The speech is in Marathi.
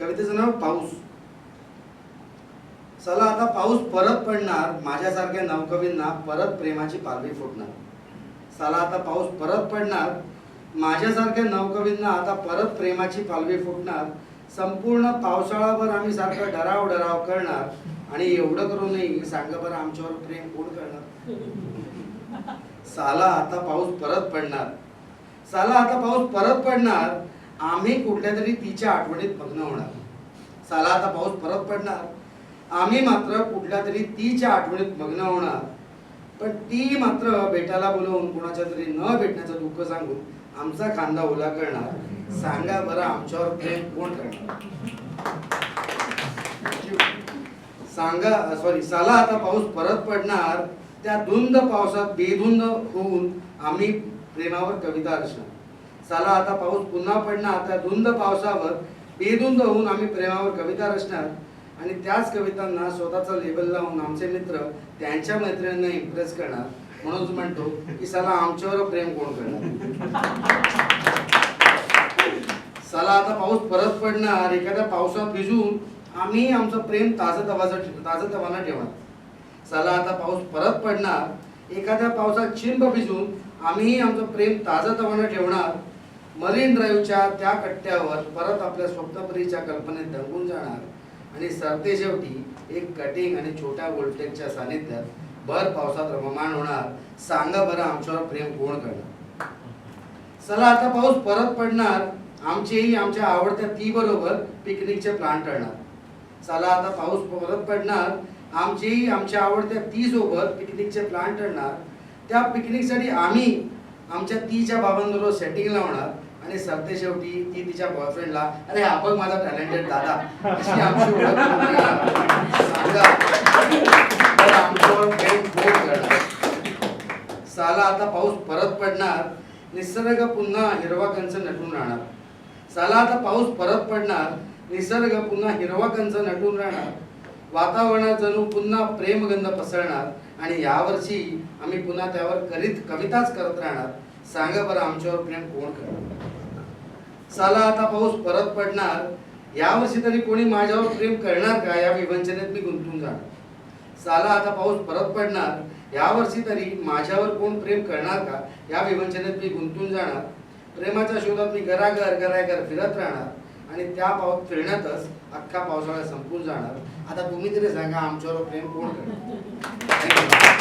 कवितेचं नाव पाऊस. चला आता पाऊस परत पडणार माझ्यासारख्या नवकवींना परत प्रेमाची पालवी फुटणार. चला आता पाऊस परत पडणार माझ्यासारख्या नवकवींना आता परत प्रेमाची पालवी फुटणार. संपूर्ण पावसाळाभर आम्ही सारखं डराव डराव करणार आणि एवढं करूनही सांगा बरं आमच्यावर प्रेम कोण करणार? साला आता पाऊस परत पडणार. साला आता पाऊस परत पडणार आम्ही कुठल्या तरी तिच्या आठवणीत भग्न होणार साला आता पाऊस परत पडणार. आम्ही मात्र कुठल्या तरी तिच्या आठवणीत भग्न होणार. पण ती मात्र भेटायला बोलवून कुणाच्या तरी न भेटण्याचं दुःख सांगून आमचा खांदा ओला करणार. सांगा बरं आमच्यावर प्रेम कोण करणार? सांगा सॉरी साला आता पाऊस परत पडणार. त्या धुंद पावसात बेधुंद होऊन आम्ही प्रेमावर कविता रचणार. साला आता पाऊस पुन्हा पडणार त्या धुंद पावसावर बेधुंद होऊन आम्ही प्रेमावर कविता रचणार. आणि त्याच कवितांना स्वतःचा लेबल लावून आमचे मित्र त्यांच्या मैत्रिणींना इम्प्रेस करणार. म्हणून म्हणतो की साला आमच्यावर प्रेम कोण करणार? साला आता पाऊस परत पडणार एखाद्या पावसात भिजून आम्ही आमचं प्रेम ताजं तवाचं ताजं तवाना ठेवणार. साला आता पाऊस परत पडणार एखाद्या पावसात चिंब भिजून आम्ही आमचं प्रेम ताजं ठेवणार. मरीन ड्राईव्हच्या त्या कट्ट्यावर परत आपल्या स्वप्नपरीच्या कल्पनेत दंगून जाणार. आणि सरते शेवटी एक कटिंग आणि छोट्या वोल्टेजच्या सानिध्यात भर पावसात रममाण होणार. सांगा बरं आमच्यावर प्रेम कोण करणार? चला आता पाऊस परत पडणार. आमचेही आमच्या आवडत्या ती बरोबर पिकनिकचे प्लान ठरणार. चला आता पाऊस परत पडणार. आमचेही आमच्या आवडत्या ती सोबत पिकनिकचे प्लान ठरणार. त्या पिकनिकसाठी आम्ही आमच्या तीच्या बाबांबरोबर सेटिंग लावणार आणि सरते शेवटी ती तिच्या बॉयफ्रेंडला अरे हा बघ माझा टॅलेंटेड दादा. अशी आमची ओळख आमच्यावर करणार. साला आता पाऊस परत पडणार. निसर्ग पुन्हा हिरवा कंच नटून राहणार. साला आता पाऊस परत पडणार. निसर्ग पुन्हा हिरवा कंच नटून राहणार. वातावरणात जणू पुन्हा प्रेमगंध पसरणार आणि यावर्षी आम्ही पुन्हा त्यावर करीत कविताच करत राहणार. सांगा बरं आमच्यावर प्रेम कोण करणार? साला आता पाऊस परत पडणार. यावर्षी तरी कोणी माझ्यावर प्रेम करणार का? या विवंचनेत मी गुंतून जाणार. साला आता पाऊस परत पडणार. यावर्षी तरी माझ्यावर कोण प्रेम करणार का? या विवंचनेत मी गुंतून जाणार. प्रेमाच्या शोधात मी घराघर घराघर फिरत राहणार. आणि त्या पाऊस फिरण्यातच अख्खा पावसाळा संपून जाणार. आता तुम्ही तरी सांगा आमच्यावर प्रेम कोण करणार?